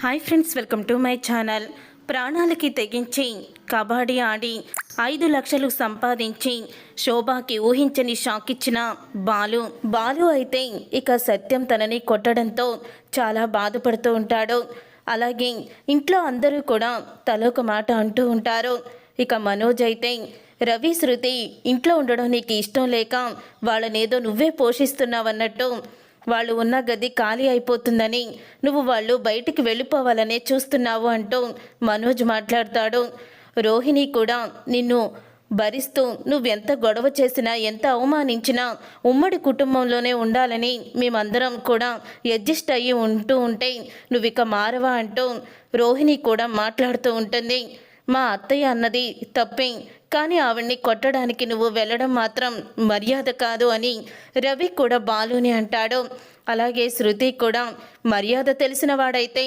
Hi friends welcome to my channel. ప్రాణాలకి తెగించి కబడ్డీ ఆడి ఐదు లక్షలు సంపాదించి శోభాకి ఊహించని షాక్ ఇచ్చిన బాలు. బాలు అయితే ఇక సత్యం తనని కొట్టడంతో చాలా బాధపడుతూ ఉంటాడు. అలాగే ఇంట్లో అందరూ కూడా తలొక మాట అంటూ ఉంటారు. ఇక మనోజ్ అయితే రవి శృతి ఇంట్లో ఉండడం నీకు ఇష్టం లేక వాళ్ళనేదో నువ్వే పోషిస్తున్నావన్నట్టు వాళ్ళు ఉన్న గది ఖాళీ అయిపోతుందని నువ్వు వాళ్ళు బయటికి వెళ్ళిపోవాలనే చూస్తున్నావు అంటూ మనోజ్ మాట్లాడతాడు. రోహిణి కూడా నిన్ను భరిస్తూ నువ్వెంత గొడవ చేసినా ఎంత అవమానించినా ఉమ్మడి కుటుంబంలోనే ఉండాలని మేమందరం కూడా అడ్జస్ట్ అయ్యి ఉంటూ ఉంటే నువ్వు ఇక మారవా? అంటూ రోహిణి కూడా మాట్లాడుతూ ఉంటుంది. మా అత్తయ్య అన్నది తప్పే కానీ ఆవిడ్ని కొట్టడానికి నువ్వు వెళ్ళడం మాత్రం మర్యాద కాదు అని రవి కూడా బాలుని అంటాడు. అలాగే శృతి కూడా మర్యాద తెలిసిన వాడైతే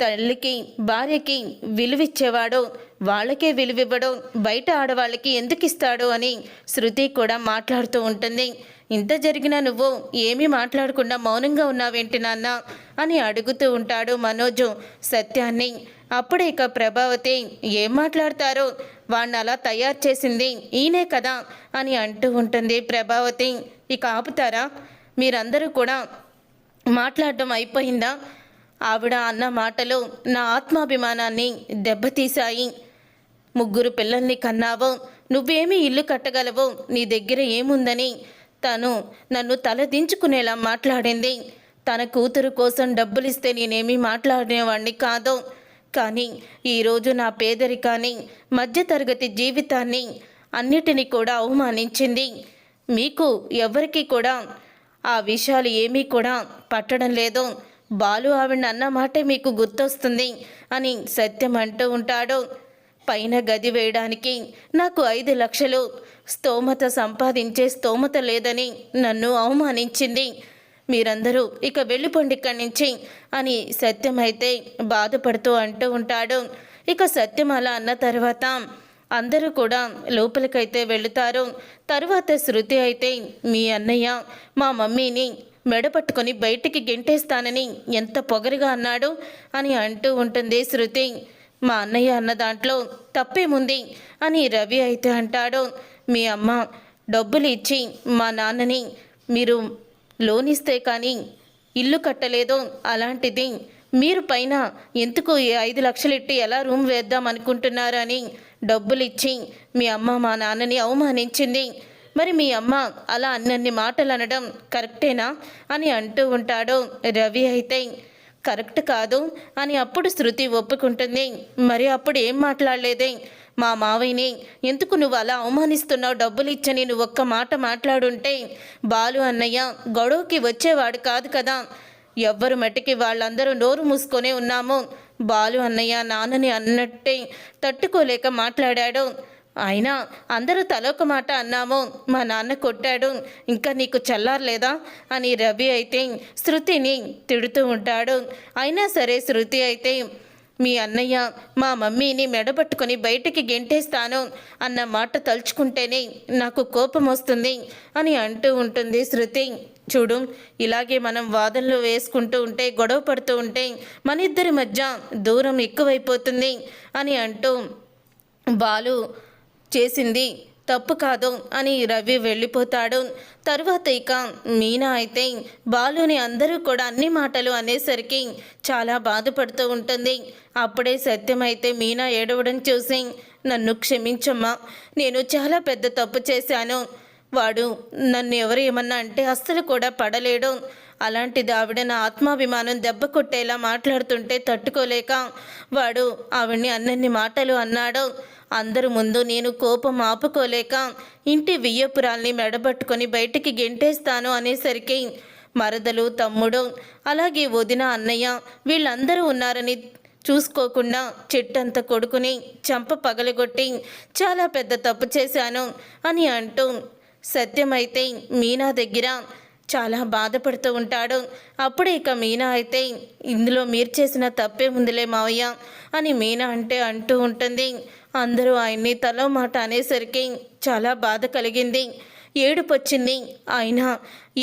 తల్లికి భార్యకి విలువిచ్చేవాడు. వాళ్ళకే విలువివ్వడం. బయట ఆడవాళ్ళకి ఎందుకు ఇస్తాడు అని శృతి కూడా మాట్లాడుతూ ఉంటుంది. ఇంత జరిగినా నువ్వు ఏమీ మాట్లాడకుండా మౌనంగా ఉన్నావేంటి నాన్న? అని అడుగుతూ ఉంటాడు మనోజు సత్యాన్ని. అప్పుడే ఇక ప్రభావతి ఏం మాట్లాడతారో? వాణ్ణి అలా తయారు చేసింది ఈయనే కదా అని అంటూ ఉంటుంది ప్రభావతి. ఇక ఆపుతారా? మీరందరూ కూడా మాట్లాడటం అయిపోయిందా? ఆవిడ అన్న మాటలు నా ఆత్మాభిమానాన్ని దెబ్బతీశాయి. ముగ్గురు పిల్లల్ని కన్నావు నువ్వేమీ ఇల్లు కట్టగలవు నీ దగ్గర ఏముందని. తను నన్ను తలదించుకునేలా మాట్లాడింది. తన కూతురు కోసం డబ్బులిస్తే నేనేమీ మాట్లాడేవాణ్ణి కాదు. కానీ ఈరోజు నా పేదరికాన్ని మధ్యతరగతి జీవితాన్ని అన్నిటినీ కూడా అవమానించింది. మీకు ఎవరికి కూడా ఆ విషయాలు ఏమీ కూడా పట్టడం లేదు. బాలు ఆవిడ అన్న మాటే మీకు గుర్తొస్తుంది అని సత్యం అంటూ ఉంటాడు. పైన గది వేయడానికి నాకు ఐదు లక్షలు. స్తోమత సంపాదించే స్తోమత లేదని నన్ను అవమానించింది. మీరందరూ ఇక వెళ్ళిపోండి ఇక్కడి నుంచి అని సత్యం అయితే బాధపడుతూ అంటూ ఉంటాడు. ఇక సత్యం అలా అన్న తర్వాత అందరూ కూడా లోపలికైతే వెళుతారు. తర్వాత శృతి అయితే మీ అన్నయ్య మా మమ్మీని మెడపట్టుకుని బయటికి గెంటేస్తానని ఎంత పొగరుగా అన్నాడు అని అంటూ ఉంటుంది శృతి. మా అన్నయ్య అన్న దాంట్లో తప్పేముంది అని రవి అయితే అంటాడు. మీ అమ్మ డబ్బులు ఇచ్చి మా నాన్నని మీరు లోన్ ఇస్తే కానీ ఇల్లు కట్టలేదు అలాంటిది మీరు పైన ఎందుకు ఐదు లక్షలు ఇట్టి ఎలా రూమ్ వేద్దాం అనుకుంటున్నారని డబ్బులు ఇచ్చి మీ అమ్మ మా నాన్నని అవమానించింది. మరి మీ అమ్మ అలా అన్నన్ని మాటలు అనడం కరెక్టేనా అని అంటూ ఉంటాడు. రవి అయితే కరెక్ట్ కాదు అని అప్పుడు శృతి ఒప్పుకుంటుంది. మరి అప్పుడు ఏం మాట్లాడలేదే? మా మావయ్యని ఎందుకు నువ్వు అలా అవమానిస్తున్నావు? డబ్బులు ఇచ్చని నువ్వు ఒక్క మాట మాట్లాడుంటే బాలు అన్నయ్య గొడవకి వచ్చేవాడు కాదు కదా. ఎవ్వరు మట్టికి వాళ్ళందరూ నోరు మూసుకొనే ఉన్నాము. బాలు అన్నయ్య నాన్నని అన్నట్టే తట్టుకోలేక మాట్లాడాడు. అయినా అందరూ తలొక మాట అన్నాము మా నాన్న కొట్టాడు ఇంకా నీకు చల్లారలేదా? అని రవి అయితే శృతిని తిడుతూ ఉంటాడు. అయినా సరే శృతి అయితే మీ అన్నయ్య మా మమ్మీని మెడబట్టుకుని బయటికి గెంటేస్తాను అన్న మాట తలుచుకుంటేనే నాకు కోపం వస్తుంది అని అంటూ ఉంటుంది శృతి. చూడు ఇలాగే మనం వాదనలు వేసుకుంటూ ఉంటే గొడవ పడుతూ ఉంటే మన ఇద్దరి మధ్య దూరం ఎక్కువైపోతుంది అని అంటూ బాలు చేసింది. తప్పు కాదు అని రవి వెళ్ళిపోతాడు. తర్వాత ఇక మీనా అయితే బాలుని అందరూ కూడా అన్ని మాటలు అనేసరికి చాలా బాధపడుతూ ఉంటుంది. అప్పుడే సత్యమైతే మీనా ఏడవడం చూసి నన్ను క్షమించమ్మా. నేను చాలా పెద్ద తప్పు చేశాను. వాడు నన్ను ఎవరు ఏమన్నా అంటే అస్సలు కూడా పడలేడు. అలాంటిది ఆవిడ నా ఆత్మాభిమానం దెబ్బ కొట్టేలా మాట్లాడుతుంటే తట్టుకోలేక వాడు ఆవిడ్ని అన్నన్ని మాటలు అన్నాడు. అందరి ముందు నేను కోపం ఆపుకోలేక ఇంటి వియ్యపురాల్ని మెడబట్టుకొని బయటికి గెంటేస్తాను అనేసరికి మరదలు తమ్ముడు అలాగే వదిన అన్నయ్య వీళ్ళందరూ ఉన్నారని చూసుకోకుండా చెట్టంత కొడుకుని చంప పగలగొట్టి చాలా పెద్ద తప్పు చేశాను అని అంటూ సత్యమైతే మీనా దగ్గర చాలా బాధపడుతూ ఉంటాడు. అప్పుడే ఇక మీనా అయితే ఇందులో మీరు చేసిన తప్పే ఉందిలే మావయ్య అని మీనా అంటే అంటూ ఉంటుంది. అందరూ ఆయన్ని తలో మాట అనేసరికి చాలా బాధ కలిగింది. ఏడుపొచ్చింది. ఆయన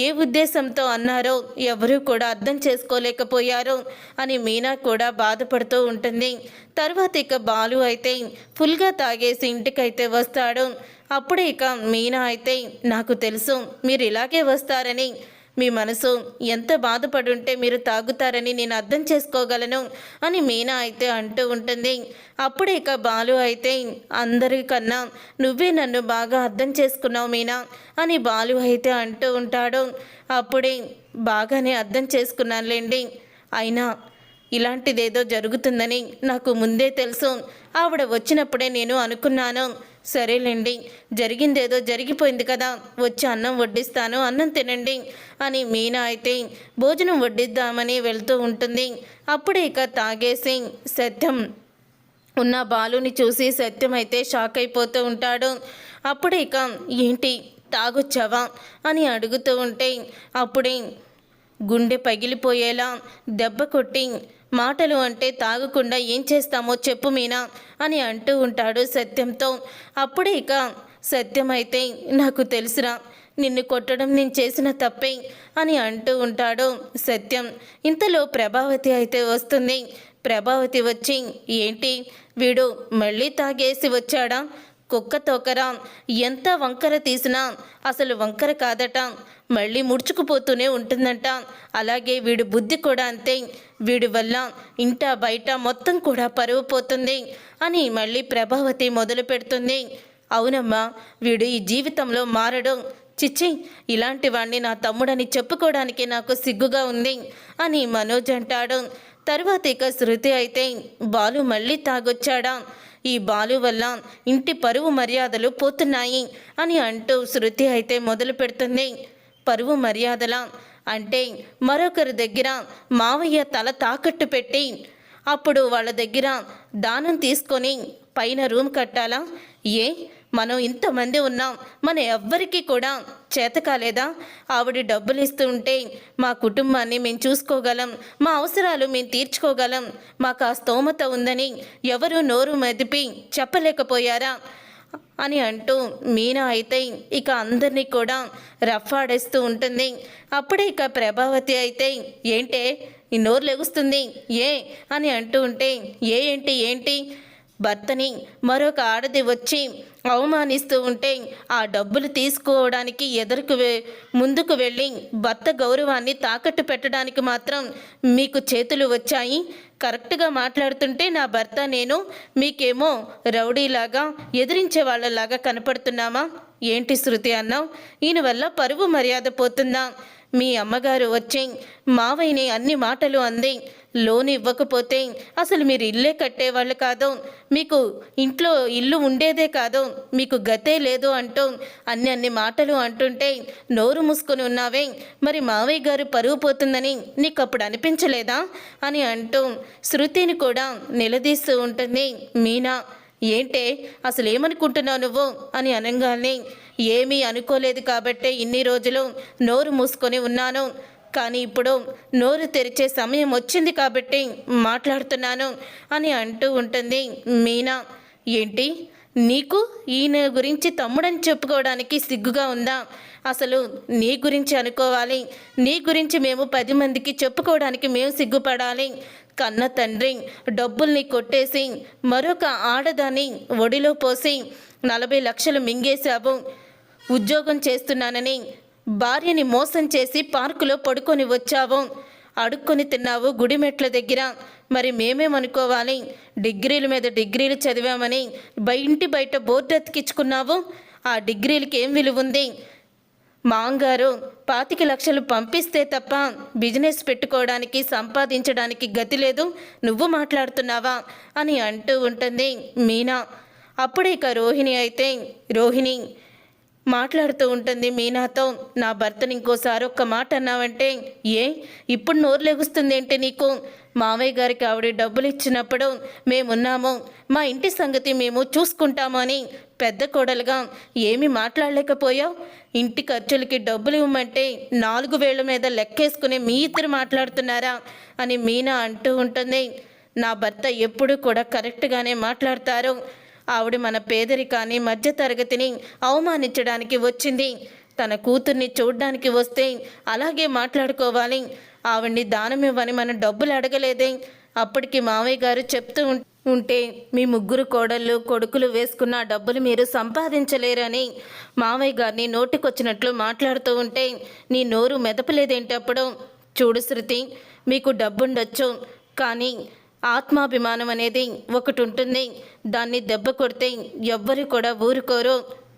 ఏ ఉద్దేశంతో అన్నారో ఎవరూ కూడా అర్థం చేసుకోలేకపోయారు అని మీనా కూడా బాధపడుతూ ఉంటుంది. తర్వాత ఇక బాలు అయితే ఫుల్గా తాగేసి ఇంటికైతే వస్తాడు. అప్పుడే ఇక మీనా అయితే నాకు తెలుసు మీరు ఇలాగే వస్తారని మీ మనసు ఎంత బాధపడుంటే మీరు తాగుతారని నేను అర్థం చేసుకోగలను అని మీనా అయితే అంటూ ఉంటుంది. అప్పుడే ఇక బాలు అయితే అందరికన్నా నువ్వే నన్ను బాగా అర్థం చేసుకున్నావు మీనా అని బాలు అయితే అంటూ ఉంటాడు. అప్పుడే బాగానే అర్థం చేసుకున్నానులేండి. అయినా ఇలాంటిదేదో జరుగుతుందని నాకు ముందే తెలుసు. ఆవిడ వచ్చినప్పుడే నేను అనుకున్నాను. సరేలేండి జరిగిందేదో జరిగిపోయింది కదా వచ్చి అన్నం వడ్డిస్తాను అన్నం తినండి అని మీనా అయితే భోజనం వడ్డిద్దామని వెళ్తూ ఉంటుంది. అప్పుడే ఇక తాగేసి సత్యం ఉన్న బాలుని చూసి సత్యం అయితే షాక్ అయిపోతూ ఉంటాడు. అప్పుడే ఇక ఏంటి తాగొచ్చావా? అని అడుగుతూ ఉంటే అప్పుడే గుండె పగిలిపోయేలా దెబ్బ కొట్టి మాటలు అంటే తాగకుండా ఏం చేస్తామో చెప్పు మీనా అని అంటూ ఉంటాడు సత్యంతో. అప్పుడే ఇక సత్యం అయితే నాకు తెలుసురా నిన్ను కొట్టడం నేను చేసిన తప్పే అని అంటూ ఉంటాడు సత్యం. ఇంతలో ప్రభావతి అయితే వస్తుంది. ప్రభావతి వచ్చి ఏంటి? వీడు మళ్ళీ తాగేసి వచ్చాడా? కుక్క తోకరా. ఎంత వంకర తీసినా అసలు వంకర కాదట. మళ్ళీ ముడుచుకుపోతూనే ఉంటుందంట. అలాగే వీడి బుద్ధి కూడా అంతే. వీడి వల్ల ఇంట బయట మొత్తం కూడా పరువు పోతుంది అని మళ్ళీ ప్రభావతి మొదలు పెడుతుంది. అవునమ్మా వీడు ఈ జీవితంలో మారడం. చిచ్చి ఇలాంటి వాణ్ణి నా తమ్ముడని చెప్పుకోవడానికి నాకు సిగ్గుగా ఉంది అని మనోజ్ అంటాడు. తర్వాత ఇక శృతి అయితే బాలు మళ్ళీ తాగొచ్చాడా? ఈ బాలు వల్ల ఇంటి పరువు మర్యాదలు పోతున్నాయి అని అంటూ శృతి అయితే మొదలు పెడుతుంది. పరువు మర్యాదల? అంటే మరొకరి దగ్గర మావయ్య తల తాకట్టు పెట్టి అప్పుడు వాళ్ళ దగ్గర దానం తీసుకొని పైన రూమ్ కట్టాలా? ఏ? మనం ఇంతమంది ఉన్నాం మన ఎవ్వరికీ కూడా చేత కాలేదా? ఆవిడ డబ్బులు ఇస్తూ ఉంటే మా కుటుంబాన్ని మేము చూసుకోగలం మా అవసరాలు మేము తీర్చుకోగలం మాకు ఆ స్తోమత ఉందని ఎవరు నోరు మెదిపి చెప్పలేకపోయారా? అని అంటూ మీనా అయితే ఇక అందరినీ కూడా రఫాడేస్తూ ఉంటుంది. అప్పుడే ఇక ప్రభావతి అయితే ఏంటే? ఈ నోరు లెగుస్తుంది? ఏ? అని అంటూ ఉంటే ఏ ఏంటి? ఏంటి? భర్తని మరొక ఆడది వచ్చి అవమానిస్తూ ఉంటే ఆ డబ్బులు తీసుకోవడానికి ఎదురుకు వె- ముందుకు వెళ్ళి భర్త గౌరవాన్ని తాకట్టు పెట్టడానికి మాత్రం మీకు చేతులు వచ్చాయి. కరెక్ట్గా మాట్లాడుతుంటే నా భర్త నేను మీకేమో రౌడీలాగా ఎదిరించే వాళ్ళలాగా కనపడుతున్నామా? ఏంటి శృతి అన్నావు? ఈయన వల్ల పరువు మర్యాద పోతుందా? మీ అమ్మగారు వచ్చి మావయ్యని అన్ని మాటలు అంది. లోన్ ఇవ్వకపోతే అసలు మీరు ఇల్లే కట్టేవాళ్ళు కాదు. మీకు ఇంట్లో ఇల్లు ఉండేదే కాదు. మీకు గతే లేదు అంటూ అన్ని అన్ని మాటలు అంటుంటే నోరు మూసుకొని ఉన్నావే. మరి మావయ్య గారు పరువు పోతుందని నీకు అప్పుడు అనిపించలేదా? అని అంటూ శృతిని కూడా నిలదీస్తూ ఉంటుంది మీనా. ఏంటే అసలు ఏమనుకుంటున్నావు నువ్వు? అని అనగానే ఏమీ అనుకోలేదు కాబట్టే ఇన్ని రోజులు నోరు మూసుకొని ఉన్నాను. కానీ ఇప్పుడు నోరు తెరిచే సమయం వచ్చింది కాబట్టి మాట్లాడుతున్నాను అని అంటూ ఉంటుంది మీనా. ఏంటి? నీకు ఈయన గురించి తమ్ముడని చెప్పుకోవడానికి సిగ్గుగా ఉందా? అసలు నీ గురించి అనుకోవాలి. నీ గురించి మేము పది మందికి చెప్పుకోవడానికి మేము సిగ్గుపడాలి. కన్న తండ్రి డబ్బుల్ని కొట్టేసి మరొక ఆడదాన్ని ఒడిలో పోసి నలభై లక్షలు మింగేశావు. ఉద్యోగం చేస్తున్నానని భార్యని మోసం చేసి పార్కులో పడుకొని వచ్చావు. అడుక్కొని తిన్నావు గుడిమెట్ల దగ్గర. మరి మేమేమనుకోవాలి? డిగ్రీల మీద డిగ్రీలు చదివామని బయ ఇంటి బయట బోర్డు అతికించుకున్నావు ఆ డిగ్రీలకి ఏం విలువ ఉంది మాంగారు పాతిక లక్షలు పంపిస్తే తప్ప బిజినెస్ పెట్టుకోవడానికి సంపాదించడానికి గతి లేదు. నువ్వు మాట్లాడుతున్నావా? అని అంటూ ఉంటుంది మీనా. అప్పుడే ఇక రోహిణి అయితే రోహిణి మాట్లాడుతూ ఉంటుంది మీనాతో నా భర్తని ఇంకోసారి ఒక్క మాట అన్నావంటే ఏ? ఇప్పుడు నోరు లెగుస్తుంది ఏంటి నీకు? మామయ్య గారికి ఆవిడ డబ్బులు ఇచ్చినప్పుడు మేమున్నాము. మా ఇంటి సంగతి మేము చూసుకుంటామని పెద్ద కోడలుగా ఏమీ మాట్లాడలేకపోయావు? ఇంటి ఖర్చులకి డబ్బులు ఇవ్వమంటే నాలుగు వేల మీద లెక్కేసుకుని మీ ఇద్దరు మాట్లాడుతున్నారా? అని మీనా అంటూ ఉంటుంది. నా భర్త ఎప్పుడూ కూడా కరెక్ట్గానే మాట్లాడతారు. ఆవిడ మన పేదరికాన్ని మధ్యతరగతిని అవమానించడానికి వచ్చింది. తన కూతుర్ని చూడ్డానికి వస్తే అలాగే మాట్లాడుకోవాలి. ఆవిడ్ని దానం ఇవ్వని మనం డబ్బులు అడగలేదే. అప్పటికి మావయ్య గారు చెప్తూ ఉం- ఉంటే మీ ముగ్గురు కోడళ్ళు కొడుకులు వేసుకున్న డబ్బులు మీరు సంపాదించలేరని మావయ్య గారిని నోటికొచ్చినట్లు మాట్లాడుతూ ఉంటే నీ నోరు మెదపలేదేంటప్పుడు? చూడు శృతి మీకు డబ్బుండొచ్చు కానీ ఆత్మాభిమానం అనేది ఒకటి ఉంటుంది దాన్ని దెబ్బ కొడితే ఎవ్వరు కూడా ఊరుకోరు.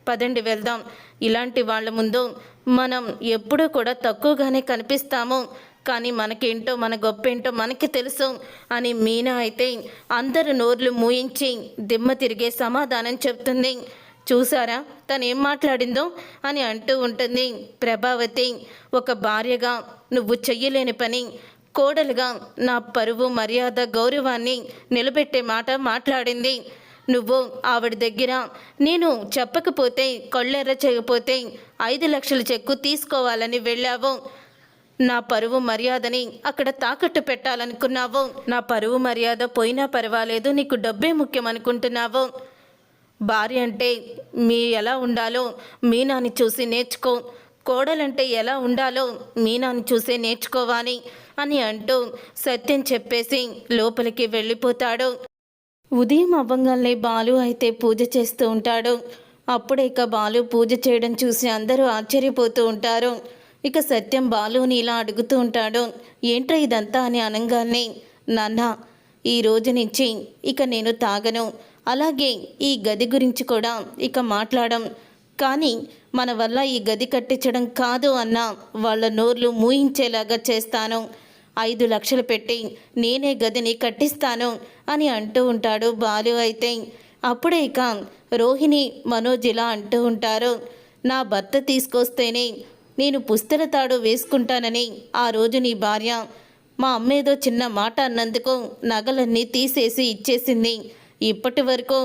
పదండి వెళ్దాం. ఇలాంటి వాళ్ళ ముందు మనం ఎప్పుడూ కూడా తక్కువగానే కనిపిస్తాము. కానీ మనకేంటో మన గొప్పేంటో మనకి తెలుసు అని మీనా అయితే అందరు నోర్లు మూయించి దిమ్మ తిరిగే సమాధానం చెప్తుంది. చూసారా? తను ఏం మాట్లాడిందో అని అంటూ ఉంటుంది ప్రభావతి. ఒక భార్యగా నువ్వు చెయ్యలేని పని కోడలుగా నా పరువు మర్యాద గౌరవాన్ని నిలబెట్టే మాట మాట్లాడింది. నువ్వు ఆవిడ దగ్గర నేను చెప్పకపోతే కళ్ళెర్ర చేయకపోతే ఐదు లక్షల చెక్కు తీసుకోవాలని వెళ్ళావు. నా పరువు మర్యాదని అక్కడ తాకట్టు పెట్టాలనుకున్నావు. నా పరువు మర్యాద పోయినా పర్వాలేదు నీకు డబ్బే ముఖ్యం అనుకుంటున్నావు భార్య అంటే మీ ఎలా ఉండాలో మీనాని చూసి నేర్చుకో. కోడలంటే ఎలా ఉండాలో మీనాని చూసే నేర్చుకోవాలి అని అంటూ సత్యం చెప్పేసి లోపలికి వెళ్ళిపోతాడు. ఉదయం అవ్వంగానే బాలు అయితే పూజ చేస్తూ ఉంటాడు. అప్పుడే ఇక బాలు పూజ చేయడం చూసి అందరూ ఆశ్చర్యపోతూ ఉంటారు. ఇక సత్యం బాలుని ఇలా అడుగుతూ ఉంటాడు ఏంట్రా ఇదంతా? అని అనగానే నాన్న ఈ రోజు నుంచి ఇక నేను తాగను. అలాగే ఈ గది గురించి కూడా ఇక మాట్లాడం. కానీ మన వల్ల ఈ గది కట్టించడం కాదు అన్న వాళ్ళ నోర్లు మూయించేలాగా చేస్తాను. ఐదు లక్షలు పెట్టి నేనే గదిని కట్టిస్తాను అని అంటూ ఉంటాడు బాలు అయితే. అప్పుడే ఇక రోహిణి మనోజ్ ఇలా అంటూ ఉంటారు నా భర్త తీసుకొస్తేనే నేను పుస్తల తాడు వేసుకుంటానని ఆ రోజు నీ భార్య మా అమ్మేదో చిన్న మాట అన్నందుకు నగలన్నీ తీసేసి ఇచ్చేసింది. ఇప్పటి వరకు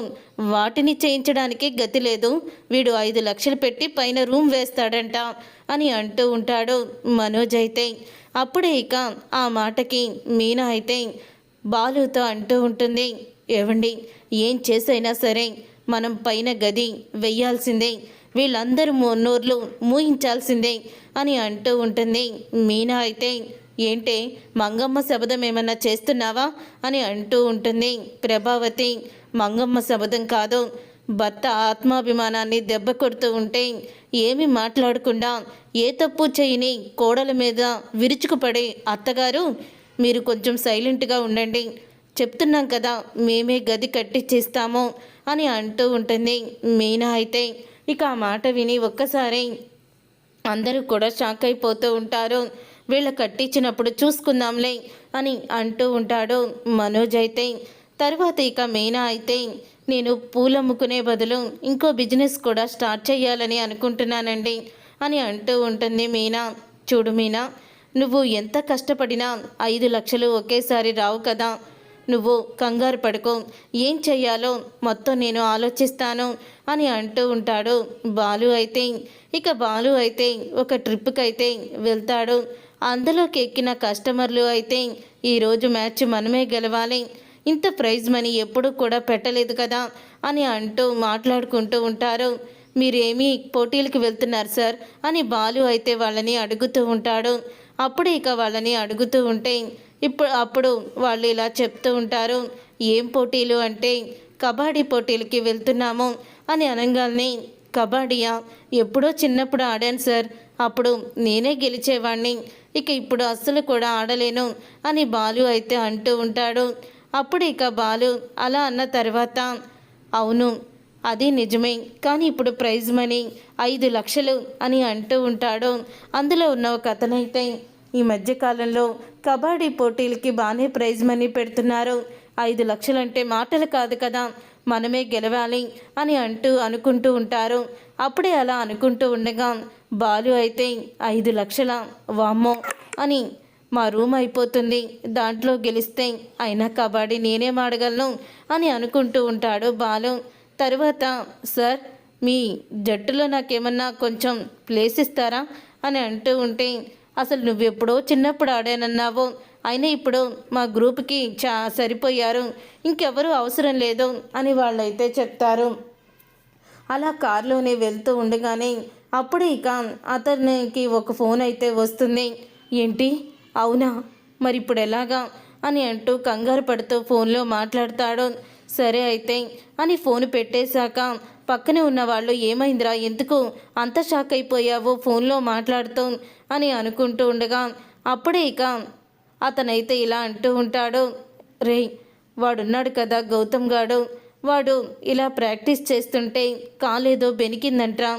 వాటిని చేయించడానికి గతి లేదు. వీడు ఐదు లక్షలు పెట్టి పైన రూమ్ వేస్తాడంట అని అంటూ ఉంటాడు మనోజ్ అయితే. అప్పుడే ఇక ఆ మాటకి మీనా అయితే బాలుతో అంటూ ఉంటుంది. ఏవండి? ఏం చేసైనా సరే మనం పైన గది వెయ్యాల్సిందే వీళ్ళందరూ నోర్లు మూయించాల్సిందే అని అంటూ ఉంటుంది. మీనా అయితే ఏంటే మంగమ్మ శబదం ఏమన్నా చేస్తున్నావా? అని అంటూ ఉంటుంది. ప్రభావతి మంగమ్మ శబదం కాదు. భర్త ఆత్మాభిమానాన్ని దెబ్బ కొడుతూ ఉంటే ఏమి మాట్లాడకుండా ఏ తప్పు చేయని కోడల మీద విరుచుకుపడే అత్తగారు మీరు కొంచెం సైలెంట్గా ఉండండి. చెప్తున్నాం కదా మేమే గది కట్టిచ్చేస్తాము అని అంటూ ఉంటుంది. మీనా అయితే ఇక ఆ మాట విని ఒక్కసారి అందరూ కూడా షాక్ అయిపోతూ ఉంటారు. వీళ్ళ కట్టించినప్పుడు చూసుకుందాంలే అని అంటూ ఉంటాడు మనోజ్ అయితే. తర్వాత ఇక మీనా అయితే నేను పూలమ్ముకునే బదులు ఇంకో బిజినెస్ కూడా స్టార్ట్ చేయాలని అనుకుంటున్నానండి అని అంటూ ఉంటుంది మీనా. చూడు మీనా నువ్వు ఎంత కష్టపడినా ఐదు లక్షలు ఒకేసారి రావు కదా. నువ్వు కంగారు పడుకో. ఏం చెయ్యాలో మొత్తం నేను ఆలోచిస్తాను అని అంటూ ఉంటాడు. బాలు అయితే ఇక బాలు అయితే ఒక ట్రిప్కి అయితే వెళ్తాడు. అందులోకి ఎక్కిన కస్టమర్లు అయితే ఈరోజు మ్యాచ్ మనమే గెలవాలి. ఇంత ప్రైజ్ మనీ ఎప్పుడూ కూడా పెట్టలేదు కదా అని అంటూ మాట్లాడుకుంటూ ఉంటారు. మీరేమీ పోటీలకు వెళ్తున్నారు సార్? అని బాలు అయితే వాళ్ళని అడుగుతూ ఉంటాడు. అప్పుడు ఇక వాళ్ళని అడుగుతూ ఉంటే ఇప్పుడు అప్పుడు వాళ్ళు ఇలా చెప్తూ ఉంటారు ఏం పోటీలు అంటే కబడ్డీ పోటీలకి వెళ్తున్నాము అని అనగానే కబడ్డీయా? ఎప్పుడో చిన్నప్పుడు ఆడాను సార్. అప్పుడు నేనే గెలిచేవాణ్ణి. ఇక ఇప్పుడు అస్సలు కూడా ఆడలేను అని బాలు అయితే అంటూ ఉంటాడు. అప్పుడు ఇక బాలు అలా అన్న తర్వాత అవును అది నిజమే. కానీ ఇప్పుడు ప్రైజ్ మనీ ఐదు లక్షలు అని అంటూ ఉంటాడు. అందులో ఉన్న ఒక అతనైతే ఈ మధ్యకాలంలో కబడ్డీ పోటీలకి బాగానే ప్రైజ్ మనీ పెడుతున్నారు. ఐదు లక్షలు అంటే మాటలు కాదు కదా మనమే గెలవాలి అని అంటూ అనుకుంటూ ఉంటారు. అప్పుడే అలా అనుకుంటూ ఉండగా బాలు అయితే ఐదు లక్షల వామ్మో అని మా రూమ్ అయిపోతుంది. దాంట్లో గెలిస్తే అయినా కబడ్డీ నేనే ఆడగలను అని అనుకుంటూ ఉంటాడు బాలు. తరువాత సార్ మీ జట్టులో నాకేమన్నా కొంచెం ప్లేస్ ఇస్తారా? అని అంటూ ఉంటే అసలు నువ్వెప్పుడో చిన్నప్పుడు ఆడానన్నావు. అయినా ఇప్పుడు మా గ్రూప్కి చా సరిపోయారు. ఇంకెవరూ అవసరం లేదు అని వాళ్ళైతే చెప్తారు. అలా కారులోనే వెళ్తూ ఉండగానే అప్పుడు ఇక అతనికి ఒక ఫోన్ అయితే వస్తుంది. ఏంటి? అవునా? మరి ఇప్పుడు ఎలాగా? అని అంటూ కంగారు పడుతూ ఫోన్లో మాట్లాడతాడు. సరే అయితే అని ఫోన్ పెట్టేశాక పక్కనే ఉన్న వాళ్ళు ఏమైందిరా ఎందుకు అంత షాక్ అయిపోయావు ఫోన్లో మాట్లాడుతూ అని అనుకుంటూ ఉండగా అప్పుడే ఇక అతనైతే ఇలా అంటూ ఉంటాడు. రే వాడున్నాడు కదా గౌతమ్ గాడు. వాడు ఇలా ప్రాక్టీస్ చేస్తుంటే కాలేదో బెనికిందంట్రా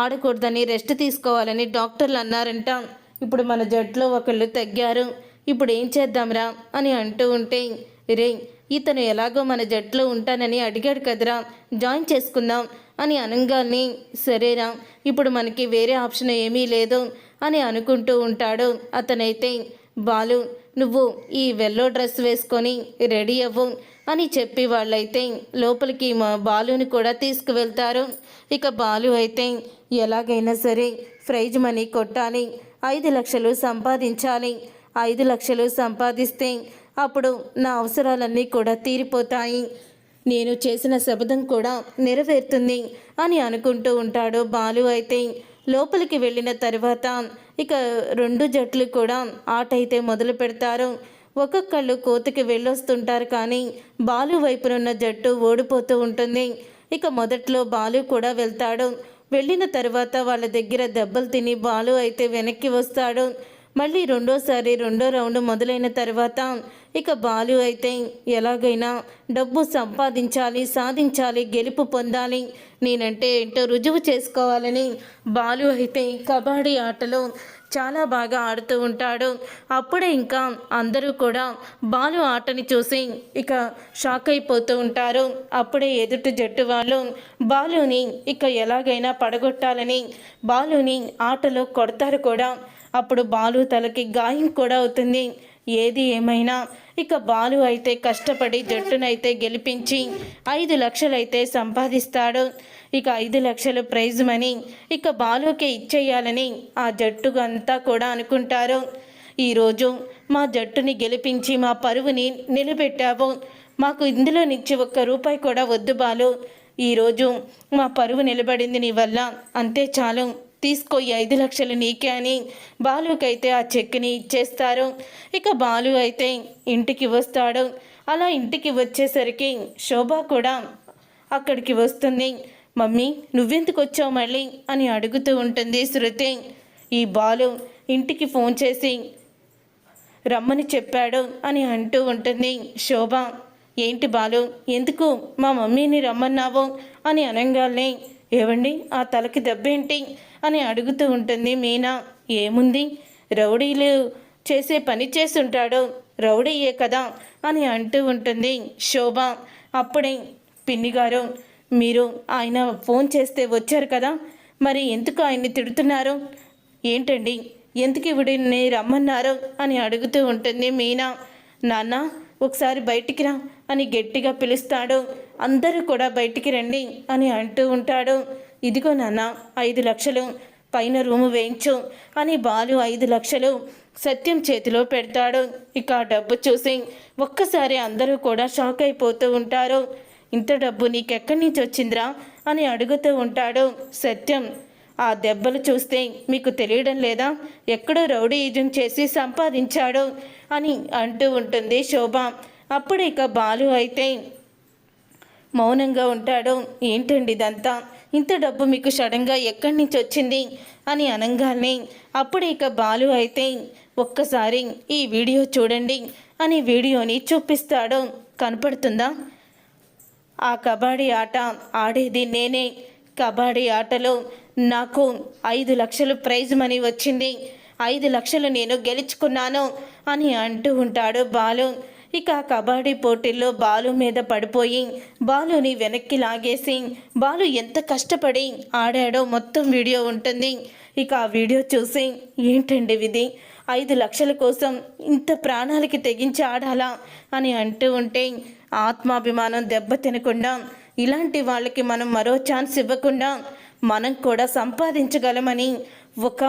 ఆడకూడదని రెస్ట్ తీసుకోవాలని డాక్టర్లు అన్నారంట. ఇప్పుడు మన జట్లో ఒకళ్ళు తగ్గారు. ఇప్పుడు ఏం చేద్దాంరా అని అంటూ ఉంటే రే ఇతను ఎలాగో మన జట్లో ఉంటానని అడిగాడు కదరా జాయిన్ చేసుకుందాం అని అనగానే సరేరా ఇప్పుడు మనకి వేరే ఆప్షన్ ఏమీ లేదు అని అనుకుంటూ ఉంటాడు. అతనైతే బాలు నువ్వు ఈ వెల్లో డ్రెస్ వేసుకొని రెడీ అవ్వు అని చెప్పి వాళ్ళైతే లోపలికి మా బాలుని కూడా తీసుకువెళ్తారు. ఇక బాలు అయితే ఎలాగైనా సరే ప్రైజ్ మనీ కొట్టాలి ఐదు లక్షలు సంపాదించాలి ఐదు లక్షలు సంపాదిస్తే అప్పుడు నా అవసరాలన్నీ కూడా తీరిపోతాయి. నేను చేసిన శబదం కూడా నెరవేరుతుంది అని అనుకుంటూ ఉంటాడు బాలు అయితే. లోపలికి వెళ్ళిన తర్వాత ఇక రెండు జట్లు కూడా ఆట అయితే మొదలు పెడతారు. ఒక్కొక్కళ్ళు కోతకి వెళ్ళొస్తుంటారు కానీ బాలు వైపునున్న జట్టు ఓడిపోతూ ఉంటుంది. ఇక మొదట్లో బాలు కూడా వెళ్తాడు. వెళ్ళిన తర్వాత వాళ్ళ దగ్గర దెబ్బలు తిని బాలు అయితే వెనక్కి వస్తాడు. మళ్ళీ రెండోసారి రెండో రౌండ్ మొదలైన తర్వాత ఇక బాలు అయితే ఎలాగైనా డబ్బు సంపాదించాలి సాధించాలి గెలుపు పొందాలి. నేనంటే ఏంటో రుజువు చేసుకోవాలని బాలు అయితే కబడ్డీ ఆటలో చాలా బాగా ఆడుతూ ఉంటాడు. అప్పుడే ఇంకా అందరూ కూడా బాలు ఆటని చూసి ఇక షాక్ అయిపోతూ ఉంటారు. అప్పుడే ఎదుటి జట్టు వాళ్ళు బాలుని ఇక ఎలాగైనా పడగొట్టాలని బాలుని ఆటలో కొడతారు కూడా. అప్పుడు బాలు తలకి గాయం కూడా అవుతుంది. ఏది ఏమైనా. ఇక బాలు అయితే కష్టపడి జట్టునైతే గెలిపించి ఐదు లక్షలైతే సంపాదిస్తాడు. ఇక ఐదు లక్షలు ప్రైజ్ మనీ ఇక బాలుకే ఇచ్చేయాలని ఆ జట్టు అంతా కూడా అనుకుంటారు. ఈరోజు మా జట్టుని గెలిపించి మా పరువుని నిలబెట్టావు. మాకు ఇందులో నుంచి ఒక్క రూపాయి కూడా వద్దు బాలు. ఈరోజు మా పరువు నిలబడింది నీ వల్ల. అంతే చాలు. తీసుకో ఐదు లక్షలు నీకే అని బాలుకైతే ఆ చెక్ని ఇచ్చేస్తారు. ఇక బాలు అయితే ఇంటికి వస్తాడు. అలా ఇంటికి వచ్చేసరికి శోభ కూడా అక్కడికి వస్తుంది. మమ్మీ నువ్వెందుకు వచ్చావు మళ్ళీ? అని అడుగుతూ ఉంటుంది శృతి. ఈ బాలు ఇంటికి ఫోన్ చేసి రమ్మని చెప్పాడు అని అంటూ ఉంటుంది శోభ. ఏంటి బాలు ఎందుకు మా మమ్మీని రమ్మన్నావు? అని అనంగానే ఏవండి ఆ తలకి దెబ్బేంటి? అని అడుగుతూ ఉంటుంది. మీనా ఏముంది? రౌడీలు చేసే పని చేస్తుంటాడు. రౌడీయే కదా అని అంటూ ఉంటుంది శోభ. అప్పుడే పిన్ని గారు మీరు ఆయన ఫోన్ చేస్తే వచ్చారు కదా? మరి ఎందుకు ఆయన్ని తిడుతున్నారు? ఏంటండి? ఎందుకు ఇవిడిని రమ్మన్నారు? అని అడుగుతూ ఉంటుంది మీనా. నాన్న ఒకసారి బయటికి రా అని గట్టిగా పిలుస్తాడు. అందరూ కూడా బయటికి రండి అని అంటూ ఉంటాడు. ఇదిగో నాన్న ఐదు లక్షలు పైన రూము వేయించు అని బాలు ఐదు లక్షలు సత్యం చేతిలో పెడతాడు. ఇక ఆ డబ్బు చూసి ఒక్కసారి అందరూ కూడా షాక్ అయిపోతూ ఉంటారు. ఇంత డబ్బు నీకెక్కడి నుంచి వచ్చిందిరా అని అడుగుతూ ఉంటాడు సత్యం. ఆ దెబ్బలు చూస్తే మీకు తెలియడం లేదా? ఎక్కడో రౌడీ రౌడీజం చేసి సంపాదించాడు అని అంటూ ఉంటుంది శోభ. అప్పుడు ఇక బాలు అయితే మౌనంగా ఉంటాడు. ఏంటండి ఇదంతా? ఇంత డబ్బు మీకు సడన్గా ఎక్కడి నుంచి వచ్చింది? అని అనగానే అప్పుడు ఇక బాలు అయితే ఒక్కసారి ఈ వీడియో చూడండి అని వీడియోని చూపిస్తాడు. కనపడుతుందా? ఆ కబడ్డీ ఆట ఆడేది నేనే. కబడ్డీ ఆటలో నాకు ఐదు లక్షలు ప్రైజ్ మనీ వచ్చింది. ఐదు లక్షలు నేను గెలుచుకున్నాను అని అంటూ ఉంటాడు బాలు. ఇక కబడ్డీ పోటీల్లో బాలు మీద పడిపోయి బాలుని వెనక్కి లాగేసి బాలు ఎంత కష్టపడి ఆడాడో మొత్తం వీడియో ఉంటుంది. ఇక ఆ వీడియో చూసి ఏంటండి ఇది ఐదు లక్షల కోసం ఇంత ప్రాణాలకి తెగించి ఆడాలా? అని అంటూ ఉంటే ఆత్మాభిమానం దెబ్బ తినకుండా ఇలాంటి వాళ్ళకి మనం మరో ఛాన్స్ ఇవ్వకుండా మనం కూడా సంపాదించగలమని ఒక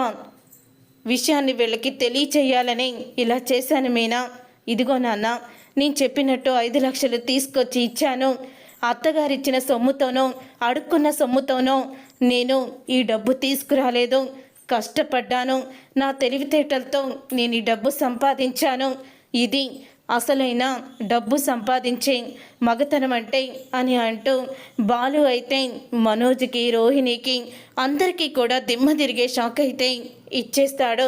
విషయాన్ని వీళ్ళకి తెలియచేయాలని ఇలా చేశాను మీనా. ఇదిగో నాన్న నేను చెప్పినట్టు ఐదు లక్షలు తీసుకొచ్చి ఇచ్చాను. అత్తగారిచ్చిన సొమ్ముతోనో అడుక్కున్న సొమ్ముతోనో నేను ఈ డబ్బు తీసుకురాలేదు. కష్టపడ్డాను. నా తెలివితేటలతో నేను ఈ డబ్బు సంపాదించాను. ఇది అసలైన డబ్బు సంపాదించే మగతనం అంటే అని అంటూ బాలు అయితే మనోజ్కి రోహిణికి అందరికీ కూడా దిమ్మ తిరిగే షాక్ అయితే ఇచ్చేస్తాడు.